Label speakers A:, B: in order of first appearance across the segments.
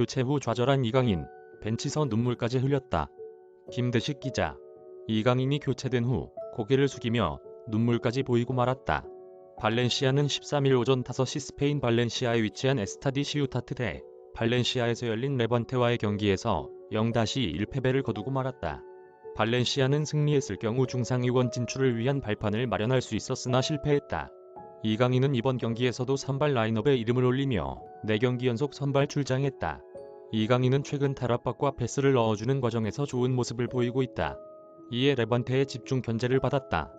A: 교체 후 좌절한 이강인, 벤치서 눈물까지 흘렸다. 김대식 기자. 이강인이 교체된 후 고개를 숙이며 눈물까지 보이고 말았다. 발렌시아는 13일 오전 5시 스페인 발렌시아에 위치한 에스타디 시우타트 대 발렌시아에서 열린 레반테와의 경기에서 0-1 패배를 거두고 말았다. 발렌시아는 승리했을 경우 중상위권 진출을 위한 발판을 마련할 수 있었으나 실패했다. 이강인은 이번 경기에서도 선발 라인업에 이름을 올리며 4경기 연속 선발 출장했다. 이강인은 최근 탈압박과 패스를 넣어주는 과정에서 좋은 모습을 보이고 있다. 이에 레반테의 집중 견제를 받았다.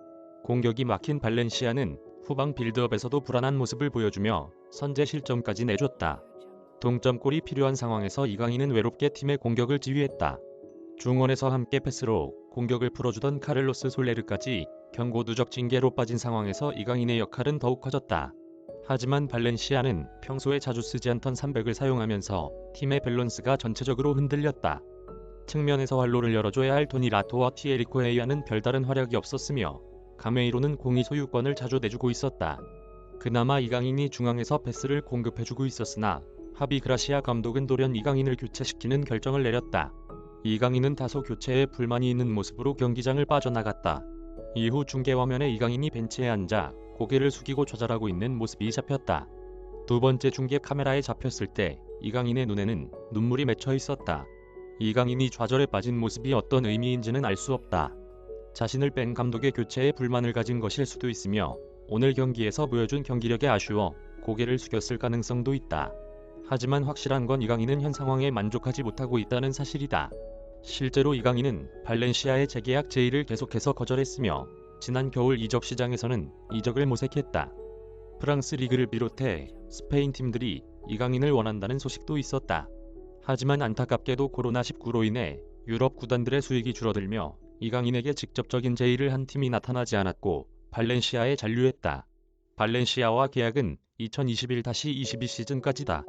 A: 공격이 막힌 발렌시아는 후방 빌드업에서도 불안한 모습을 보여주며 선제 실점까지 내줬다. 동점골이 필요한 상황에서 이강인은 외롭게 팀의 공격을 지휘했다. 중원에서 함께 패스로 공격을 풀어주던 카를로스 솔레르까지 경고 누적 징계로 빠진 상황에서 이강인의 역할은 더욱 커졌다. 하지만 발렌시아는 평소에 자주 쓰지 않던 300을 사용하면서 팀의 밸런스가 전체적으로 흔들렸다. 측면에서 활로를 열어줘야 할 토니 라토와 티에리코 헤이아는 별다른 활약이 없었으며 가메이로는 공이 소유권을 자주 내주고 있었다. 그나마 이강인이 중앙에서 패스를 공급해주고 있었으나 하비 그라시아 감독은 돌연 이강인을 교체시키는 결정을 내렸다. 이강인은 다소 교체에 불만이 있는 모습으로 경기장을 빠져나갔다. 이후 중계 화면에 이강인이 벤치에 앉아 고개를 숙이고 좌절하고 있는 모습이 잡혔다. 두 번째 중계 카메라에 잡혔을 때 이강인의 눈에는 눈물이 맺혀 있었다. 이강인이 좌절에 빠진 모습이 어떤 의미인지는 알 수 없다. 자신을 뺀 감독의 교체에 불만을 가진 것일 수도 있으며 오늘 경기에서 보여준 경기력에 아쉬워 고개를 숙였을 가능성도 있다. 하지만 확실한 건 이강인은 현 상황에 만족하지 못하고 있다는 사실이다. 실제로 이강인은 발렌시아의 재계약 제의를 계속해서 거절했으며 지난 겨울 이적 시장에서는 이적을 모색했다. 프랑스 리그를 비롯해 스페인 팀들이 이강인을 원한다는 소식도 있었다. 하지만 안타깝게도 코로나19로 인해 유럽 구단들의 수익이 줄어들며 이강인에게 직접적인 제의를 한 팀이 나타나지 않았고 발렌시아에 잔류했다. 발렌시아와 계약은 2021-22 시즌까지다.